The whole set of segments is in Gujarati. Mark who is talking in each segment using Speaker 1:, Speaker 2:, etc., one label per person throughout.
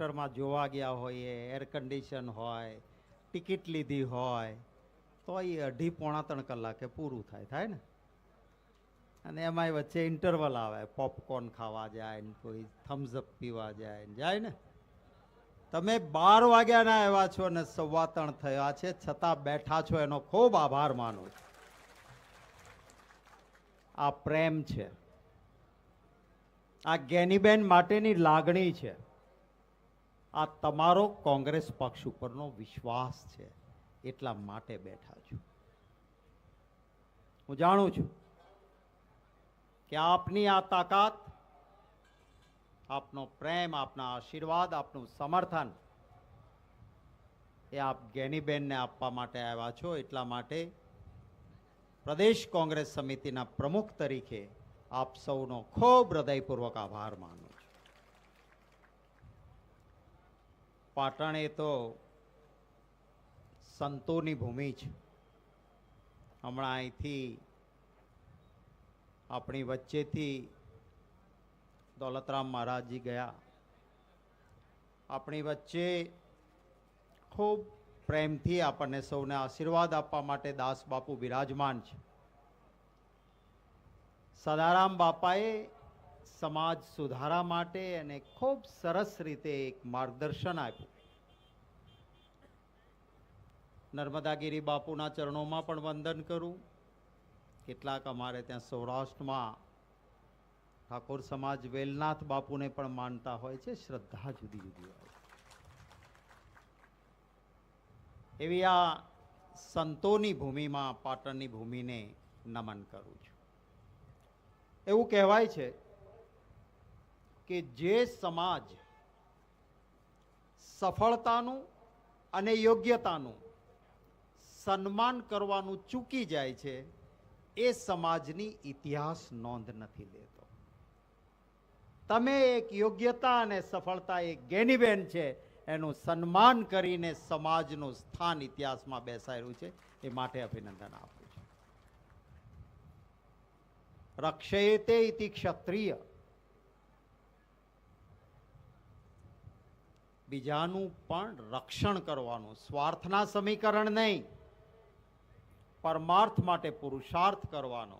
Speaker 1: થિયેટરમાં જોવા ગયા હોઈએ એર કન્ડિશન હોય ટિકિટ લીધી હોય, તો એ અઢી પોણા ત્રણ કલાકે પૂરું થાય થાય ને? અને એમાંય વચ્ચે ઇન્ટરવલ આવે પોપકોર્ન ખાવા જાય ને કોઈ થમ્સઅપ પીવા જાય ને જાય ને? તમે બાર વાગ્યાના આવ્યા છો અને સવા ત્રણ થયા છે, છતાં બેઠા છો, એનો ખૂબ આભાર માનું આ પ્રેમ છે. આ ગેનીબેન માટેની લાગણી છે. આ તમારો કોંગ્રેસ પક્ષ ઉપરનો વિશ્વાસ છે. એટલા માટે બેઠા છું. હું જાણું છું કે આપની આ તાકાત, આપનો પ્રેમ, આપના આશીર્વાદ, આપનું સમર્થન એ આપ ગેનીબેનને આપવા માટે આવ્યા છો. એટલા માટે પ્રદેશ કોંગ્રેસ સમિતિના પ્રમુખ તરીકે આપ સૌનો ખૂબ હૃદયપૂર્વક આભાર માનું છું પાટણ એ તો સંતોની ભૂમિ છે. હમણાં અહીંથી આપણી વચ્ચેથી દોલતરામ મહારાજજી ગયા. આપણી વચ્ચે ખૂબ પ્રેમથી આપણને સૌને આશીર્વાદ આપવા માટે દાસ બાપુ બિરાજમાન છે. સદારામ બાપાએ સમાજ સુધારા માટે અને ખૂબ સરસ રીતે એક માર્ગદર્શન આપ્યું. નર્મદાગીરી બાપુના ચરણોમાં પણ વંદન કરું. કેટલાક અમારે ત્યાં સૌરાષ્ટ્રમાં ઠાકોર સમાજ વેલનાથ બાપુને પણ માનતા હોય છે, શ્રદ્ધા જુદી જુદી હોય એવી આ સંતોની ભૂમિમાં, પાટણની ભૂમિને નમન કરું છું. એવું કહેવાય છે કે જે સમાજ સફળતાનું અને યોગ્યતાનું સન્માન કરવાનું ચૂકી જાય છે, એ સમાજની ઇતિહાસ નોંધ નથી લેતો. તમે એક યોગ્યતા અને સફળતા એક ગેનીબેન છે, એનું સન્માન કરીને સમાજનું સ્થાન ઇતિહાસમાં બેસાયેલું છે, એ માટે અભિનંદન આપું છું. રક્ષેતે ઇતિ ક્ષત્રિય. બીજાનું પણ રક્ષણ કરવાનું, સ્વાર્થના સમીકરણ નહીં. પરમાર્થ માટે પુરુષાર્થ કરવાનો.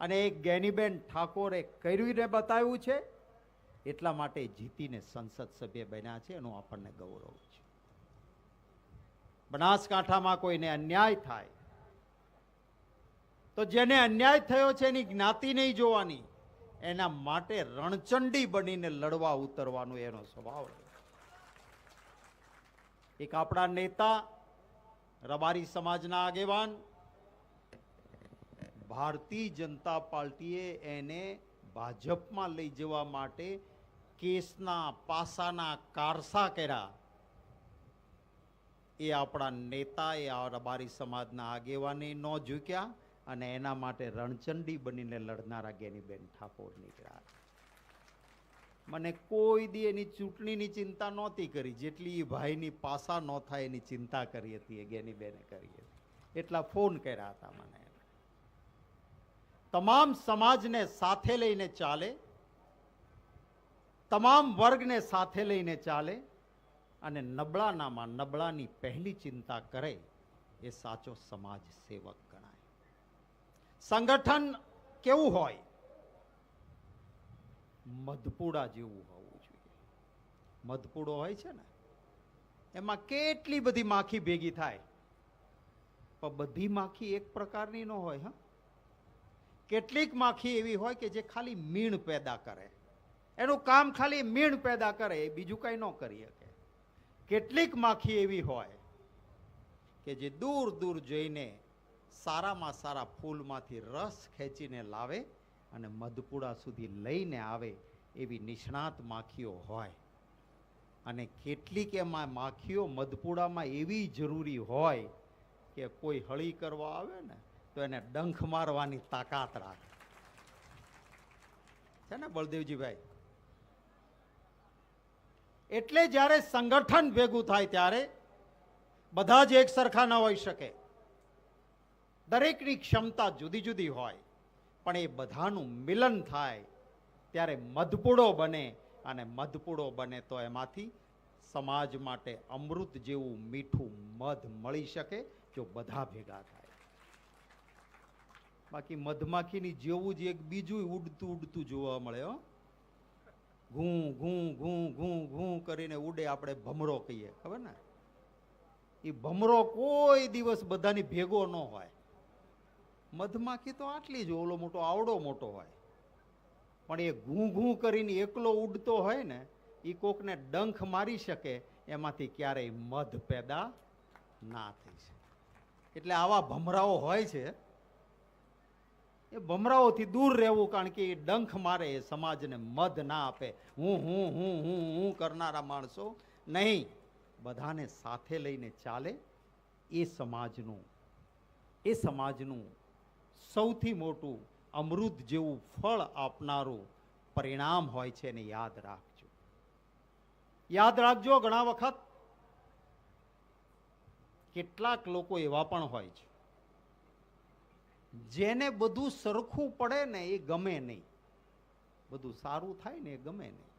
Speaker 1: અને એક જ્ઞાનીબેન ઠાકોરે કર્યુંને બતાવ્યું છે, એટલા માટે જીતીને સંસદ સભ્ય બન્યા છે, એનું આપણને ગૌરવ છે. બનાસકાંઠામાં કોઈને અન્યાય થાય, તો જેને અન્યાય થયો છે એની જ્ઞાતિ નહીં જોવાની, એના માટે રણચંડી બનીને લડવા ઉતરવાનો એનો સ્વભાવ એક આપણા નેતા, રબારી સમાજના આગેવાન ભારતીય જનતા પાર્ટીએ એને ભાજપમાં લઈ જવા માટે કેસના પાસાના કારસા કર્યા. એ આપણા નેતા, એ રબારી સમાજના આગેવાને ન ઝૂક્યા અને એના માટે રણચંડી બનીને લડનારા જ્ઞાનીબેન ઠાકોર નીકળ્યા. મને કોઈ દી એની ચૂંટણીની ચિંતા નહોતી કરી. જેટલી એ ભાઈની પાસા ન થાય એની ચિંતા કરી હતી એ ગેનીબેને કરી હતી. એટલા ફોન કર્યા હતા મને. તમામ સમાજને સાથે લઈને ચાલે, તમામ વર્ગને સાથે લઈને ચાલે અને નબળાનામાં નબળાની પહેલી ચિંતા કરે એ સાચો સમાજ સેવક ગણાય. સંગઠન કેવું હોય? મધપુડા જેવું હોવું જોઈએ. મધપુડો હોય છે ને, એમાં કેટલી બધી માખી ભેગી થાય? પણ બધી માખી એક પ્રકારની ન હોય, હા? કેટલીક માખી એવી હોય કે જે ખાલી મીણ પેદા કરે. એનું કામ ખાલી મીણ પેદા કરે, એ બીજું કંઈ ન કરી શકે. કેટલીક માખી એવી હોય કે જે દૂર દૂર જઈને સારામાં સારા ફૂલમાંથી રસ ખેંચીને લાવે અને મધપુડા સુધી લઈને આવે એવી નિષ્ણાત માખીઓ હોય. અને કેટલીક એમાં માખીઓ મધપુડામાં એવી જરૂરી હોય કે કોઈ હળી કરવા આવે ને તો એને ડંખ મારવાની તાકાત રાખે. છે ને બળદેવજીભાઈ? એટલે જ્યારે સંગઠન ભેગું થાય ત્યારે બધા જ એક સરખા ન હોઈ શકે. દરેકની ક્ષમતા જુદી જુદી હોય, પણ એ બધાનું મિલન થાય ત્યારે મધપુડો બને અને મધપુડો બને તો એમાંથી સમાજ માટે અમૃત જેવું મીઠું મધ મળી શકે, જો બધા ભેગા થાય. બાકી મધમાખીની જેવું જ એક બીજું ઉડતું ઉડતું જોવા મળે, હો. ઘૂં ઘૂં ઘૂં ઘૂં ઘૂં કરીને ઉડે આપણે ભમરો કહીએ, ખબર ને? એ ભમરો કોઈ દિવસ બધાની ભેગો ન હોય. મધમાખી તો આટલી જ, ઓલો મોટો, આવડો મોટો હોય. પણ એ ઘૂં ઘૂં કરીને એકલો ઉડતો હોય ને એ કોકને ડંખ મારી શકે, એમાંથી ક્યારેય મધ પેદા ના થઈ શકે. એટલે આવા ભમરાઓ હોય છે એ ભમરાઓથી દૂર રહેવું કારણ કે એ ડંખ મારે, એ સમાજને મધ ના આપે. હું હું હું હું હું કરનારા માણસો નહીં. બધાને સાથે લઈને ચાલે. એ સમાજનું એ સમાજનું સૌથી મોટું અમૃત જેવું ફળ આપનારું પરિણામ હોય છે એને યાદ રાખજો. યાદ રાખજો ઘણા વખત. કેટલાક લોકો એવા પણ હોય છે. જેને બધું સરખું પડે ને એ ગમે નહીં. બધું સારું થાય ને એ ગમે નહીં.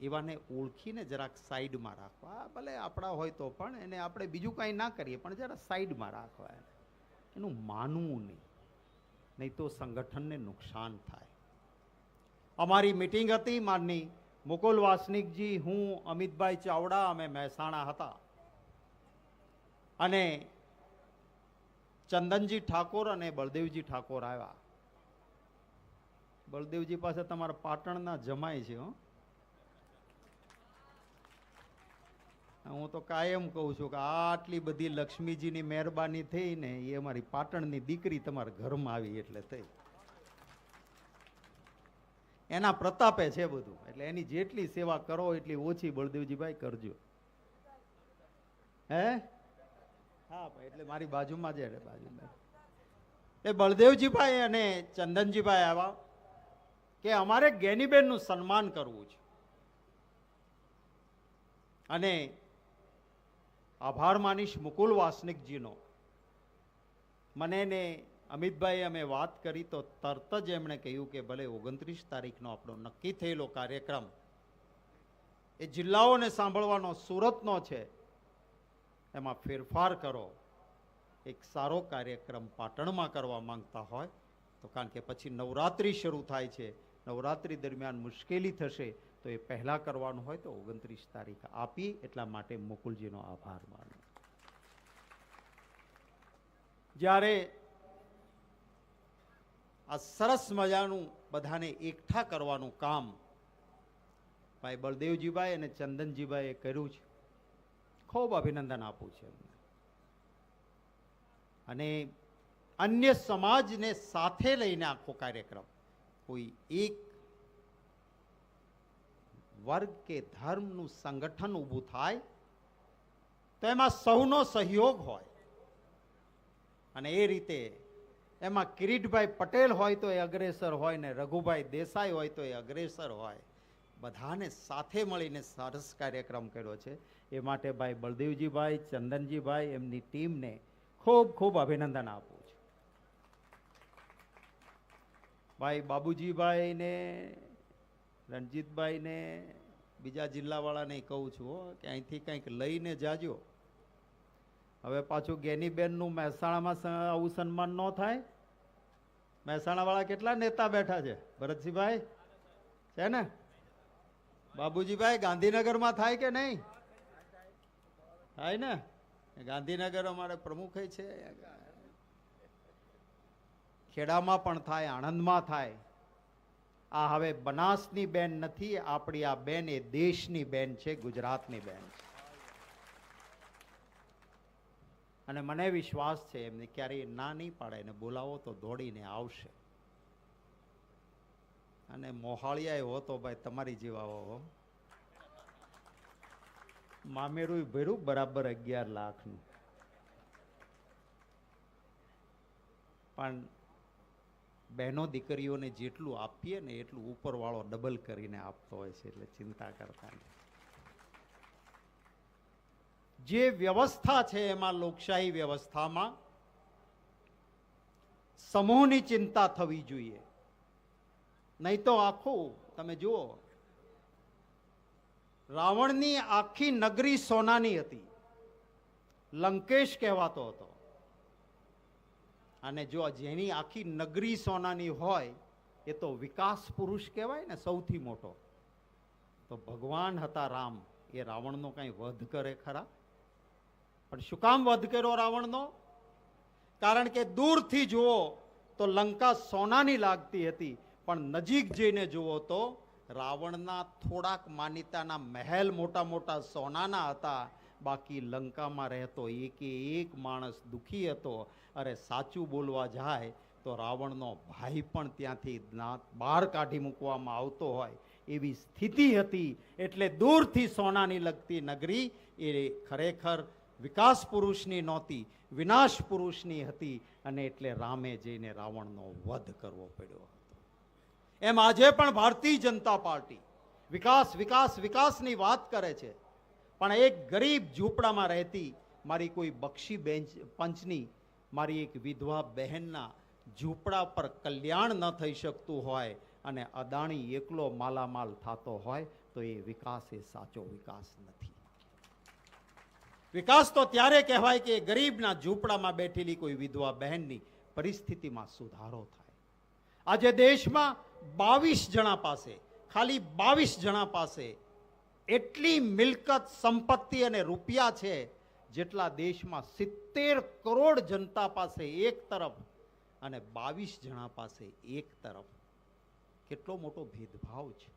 Speaker 1: એવાને ઓળખીને જરાક સાઈડમાં રાખવા. ભલે આપણા હોય તો પણ એને આપણે બીજું કાંઈ ના કરીએ, પણ જરા સાઈડમાં રાખવા એને. એનું માનવું નહીં. નહીં તો સંગઠનને નુકસાન થાય. અમારી મિટિંગ હતી માનની. મુકુલ વાસનિકજી, હું, અમિતભાઈ ચાવડા, અમે મહેસાણા હતા. અને ચંદનજી ઠાકોર અને બળદેવજી ઠાકોર આવ્યા. બળદેવજી પાસે તમારા પાટણના જમાય છે, હો. તો કાયમ કહું છું કે આટલી બધી લક્ષ્મીજીની મહેરબાની થઈ ને એ અમારી પાટણની દીકરી તમારા ઘરમાં આવી એટલે થઈ. એના પ્રતાપે છે બધું. એટલે એની જેટલી સેવા કરો એટલી ઓછી બળદેવજીભાઈ કરજો. હે? હા એટલે મારી બાજુમાં જ એટલે બાજુમાં એ બળદેવજીભાઈ અને ચંદનજીભાઈ આવ્યા કે અમારે ગેનીબેનનું સન્માન કરવું છે. અને આભાર માનીશ મુકુલ વાસનિકજીનો. મને ને અમિતભાઈ અમે વાત કરી તો તરત જ એમણે કહ્યું કે ભલે ઓગણત્રીસ તારીખનો આપણો નક્કી થયેલો કાર્યક્રમ એ જિલ્લાઓને સાંભળવાનો સુરતનો છે એમાં ફેરફાર કરો. એક સારો કાર્યક્રમ પાટણમાં કરવા માંગતા હોય, તો કારણ કે પછી નવરાત્રિ શરૂ થાય છે, નવરાત્રિ દરમિયાન મુશ્કેલી થશે, તો એ પહેલાં કરવાનું હોય તો ઓગણત્રીસ તારીખ આપી, એટલા માટે મુકુલજીનો આભાર માનો. જ્યારે આ સરસ મજાનું બધાને એકઠા કરવાનું કામ, ભાઈ બળદેવજીભાઈ અને ચંદનજીભાઈએ કર્યું છે. ખૂબ અભિનંદન આપું છું એમને. અને અન્ય સમાજને સાથે લઈને આખો કાર્યક્રમ, કોઈ એક વર્ગ કે ધર્મનું સંગઠન ઊભું થાય, તો એમાં સૌનો સહયોગ હોય. અને એ રીતે એમાં કિરીટભાઈ પટેલ હોય તો એ અગ્રેસર હોય ને રઘુભાઈ દેસાઈ હોય તો એ અગ્રેસર હોય. બધાને સાથે મળીને સરસ કાર્યક્રમ કર્યો છે. એ માટે ભાઈ બળદેવજીભાઈ, ચંદનજીભાઈ એમની ટીમને ખૂબ ખૂબ અભિનંદન આપું છું. ભાઈ બાબુજીભાઈને, રણજીતભાઈને, બીજા જિલ્લાવાળાને કહું છું કે અહીંથી કંઈક લઈને જાજો. હવે પાછું ગેનીબેનનું મહેસાણામાં આવું સન્માન ન થાય. મહેસાણાવાળા કેટલા નેતા બેઠા છે? ભરતસિંહભાઈ? છે ને? બાબુજીભાઈ, ગાંધીનગરમાં થાય કે નહીં? થાય ને? ગાંધીનગર અમારે પ્રમુખ છે. ખેડામાં પણ થાય, આણંદમાં થાય. આ હવે બનાસની બેન નથી, આપણી આ બેન એ દેશની બેન છે, ગુજરાતની બેન છે. અને મને વિશ્વાસ છે, એમને ક્યારેય ના નહીં પાડે, એને બોલાવો તો દોડીને આવશે. અને મોહાળિયા હો તો ભાઈ તમારી જેવા હો. મામેરું ભર્યું બરાબર અગિયાર લાખનું. પણ બહેનો દીકરીઓને જેટલું આપીએ ને એટલું ઉપરવાળો ડબલ કરીને આપતો હોય છે એટલે ચિંતા કરતા જે વ્યવસ્થા છે એમાં લોકશાહી વ્યવસ્થામાં સમૂહની ચિંતા થવી જોઈએ. નહીં તો આખું, તમે જુઓ. રાવણની આખી નગરી સોનાની હતી. લંકેશ કહેવાતો હતો. અને જો જેની આખી નગરી સોનાની હોય, એ તો વિકાસ પુરુષ કહેવાય ને, સૌથી મોટો. તો ભગવાન હતા રામ. એ રાવણનો કંઈ વધ કરે ખરા? પણ શું કામ વધ કર્યો રાવણનો? કારણ કે દૂરથી જુઓ તો લંકા સોનાની લાગતી હતી. પણ નજીક જઈને જુઓ તો રાવણના થોડાક માન્યતાના મહેલ મોટા મોટા સોનાના હતા. બાકી લંકામાં રહેતો એકે એક માણસ દુખી હતો. અરે સાચું બોલવા જાય તો રાવણનો ભાઈ પણ ત્યાંથી બહાર કાઢી મૂકવામાં આવતો હોય એવી સ્થિતિ હતી. એટલે દૂરથી સોનાની લગતી નગરી એ ખરેખર વિકાસ પુરુષની નહોતી, વિનાશ પુરુષની હતી અને એટલે રામે જઈને રાવણનો વધ કરવો પડ્યો. એમ આજે પણ ભારતીય જનતા પાર્ટી વિકાસ વિકાસ, વિકાસની વાત કરે છે. પણ એક ગરીબ ઝૂંપડામાં રહેતી મારી કોઈ બક્ષી બેંચ પંચની, મારી એક વિધવા બહેનના ઝૂંપડા પર કલ્યાણ ન થઈ શકતું હોય અને અદાણી એકલો માલામાલ થતો હોય, તો એ વિકાસ એ સાચો વિકાસ નથી. વિકાસ તો ત્યારે કહેવાય કે ગરીબના ઝૂંપડામાં બેઠેલી કોઈ વિધવા બહેનની પરિસ્થિતિમાં સુધારો થાય. આજે દેશમાં બાવીસ જણા પાસે, ખાલી બાવીસ જણા પાસે એટલી મિલકત, સંપત્તિ અને રૂપિયા છે જેટલા દેશમાં સિત્તેર કરોડ જનતા પાસે એક તરફ અને બાવીસ જણા પાસે એક તરફ. કેટલો મોટો ભેદભાવ છે.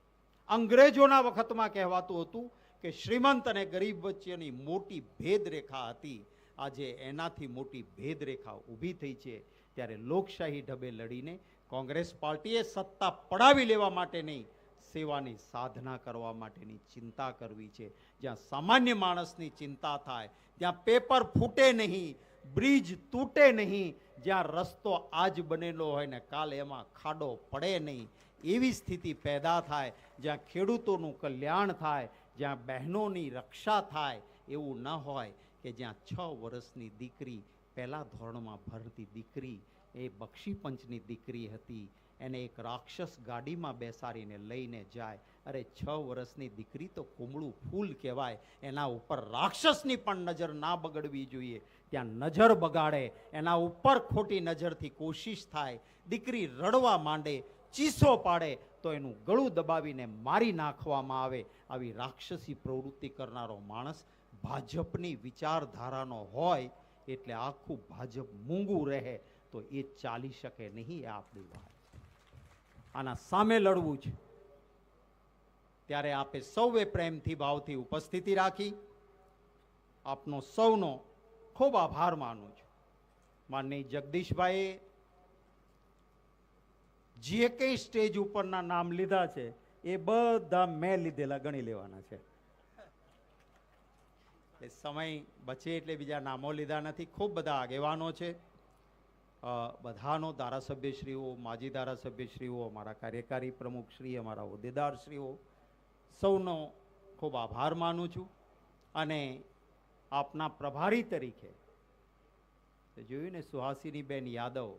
Speaker 1: અંગ્રેજોના વખતમાં કહેવાતું હતું કે શ્રીમંત અને ગરીબ વચ્ચેની મોટી ભેદરેખા હતી. આજે એનાથી મોટી ભેદરેખા ઊભી થઈ છે. ત્યારે લોકશાહી ઢબે લડીને કોંગ્રેસ પાર્ટીએ સત્તા પડાવી લેવા માટે નહીં, સેવાની સાધના કરવા માટેની ચિંતા કરવી છે. જ્યાં સામાન્ય માણસની ચિંતા થાય જ્યાં પેપર ફૂટે નહીં, બ્રિજ તૂટે નહીં, જ્યાં રસ્તો આજ બનેલો હોય ને કાલે એમાં ખાડો પડે નહીં. એવી સ્થિતિ પેદા થાય, જ્યાં ખેડૂતોનું કલ્યાણ થાય, જ્યાં બહેનોની રક્ષા થાય, એવું ન હોય કે જ્યાં છ વર્ષની દીકરી પહેલા ધોરણમાં ભરતી દીકરી એ બક્ષી પંચની દીકરી હતી. એને એક રાક્ષસ ગાડીમાં બેસાડીને લઈને જાય. અરે, છ વર્ષની દીકરી તો કુમળું ફૂલ કહેવાય. એના ઉપર રાક્ષસની પણ નજર ના બગડવી જોઈએ. ત્યાં નજર બગાડે. એના ઉપર ખોટી નજરથી કોશિશ થાય. દીકરી રડવા માંડે, ચીસો પાડે, તો એનું ગળું દબાવીને મારી નાખવામાં આવે. આવી રાક્ષસી પ્રવૃત્તિ કરનારો માણસ ભાજપની વિચારધારાનો હોય એટલે આખું ભાજપ મૂંગું રહે તો એ ચાલી શકે નહીં એ આપણી વાત. આના સામે લડવું છે. ત્યારે આપે સૌએ પ્રેમથી, ભાવથી ઉપસ્થિતિ રાખી. આપનો સૌનો ખૂબ આભાર માનું છું. માનની જગદીશભાઈએ જે કંઈ સ્ટેજ ઉપરના નામ લીધા છે, એ બધા મેં લીધેલા, ગણી લેવાના છે. એ સમય બચે એટલે બીજા નામો લીધા નથી. ખૂબ બધા આગેવાનો છે. બધાનો ધારાસભ્યશ્રીઓ, માજી ધારાસભ્યશ્રીઓ, અમારા કાર્યકારી પ્રમુખશ્રી અમારા હોદ્દેદારશ્રીઓ સૌનો ખૂબ આભાર માનું છું. અને આપના પ્રભારી તરીકે જોયું ને સુહાસિની બેન યાદવ?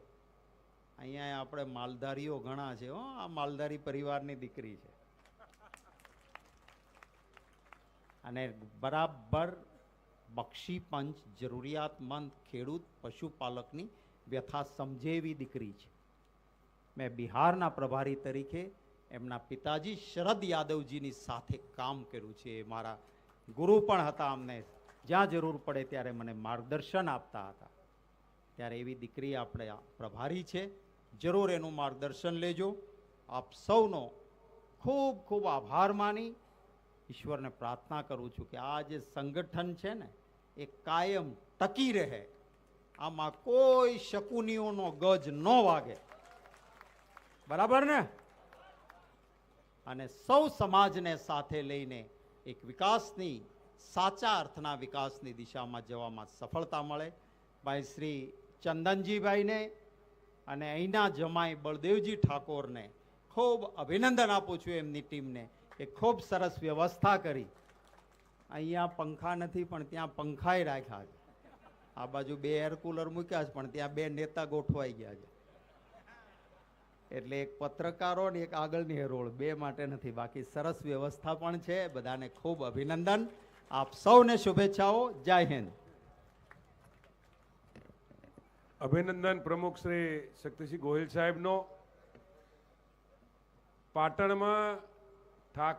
Speaker 1: અહીંયા આપણે માલધારીઓ ઘણા છે. હો, આ માલધારી પરિવારની દીકરી છે. અને બરાબર બક્ષી પંચ જરૂરિયાતમંદ ખેડૂત, પશુપાલકની વ્યથા સમજે એવી દીકરી છે. મેં બિહારના પ્રભારી તરીકે એમના પિતાજી શરદ યાદવજીની સાથે કામ કર્યું છે. એ મારા ગુરુ પણ હતા અમને. જ્યાં જરૂર પડે ત્યારે મને માર્ગદર્શન આપતા હતા. ત્યારે એવી દીકરી આપણે પ્રભારી છે. જરૂર એનું માર્ગદર્શન લેજો. આપ સૌનો ખૂબ ખૂબ આભાર માની ઈશ્વરને પ્રાર્થના કરું છું કે આ જે સંગઠન છે ને, એ કાયમ ટકી રહે. આમાં કોઈ શકુનીઓનો ગજ ન વાગે. બરાબર ને? અને સૌ સમાજને સાથે લઈને એક વિકાસની, સાચા અર્થના વિકાસની દિશામાં જવામાં સફળતા મળે. ભાઈ શ્રી ચંદનજીભાઈને અને અહીંના જમાઈ બળદેવજી ઠાકોરને ખૂબ અભિનંદન આપું છું એમની ટીમને. કે ખૂબ સરસ વ્યવસ્થા કરી. અહીંયા પંખા નથી, પણ ત્યાં પંખાય રાખ્યા છે. આ બાજુ બે એર કુલર મૂક્યા છે, પણ ત્યાં બે નેતા ગોઠવાઈ ગયા છે. એટલે એક પત્રકારો ને એક આગળની હેરોળ બે માટે નથી, બાકી સરસ વ્યવસ્થા પણ છે. બધાને ખૂબ અભિનંદન. આપ સૌને શુભેચ્છાઓ. જય હિન્દ.
Speaker 2: અભિનંદન પ્રમુખ શ્રી શક્તિસિંહ ગોહિલ સાહેબનો. પાટણમાં ઠાકોર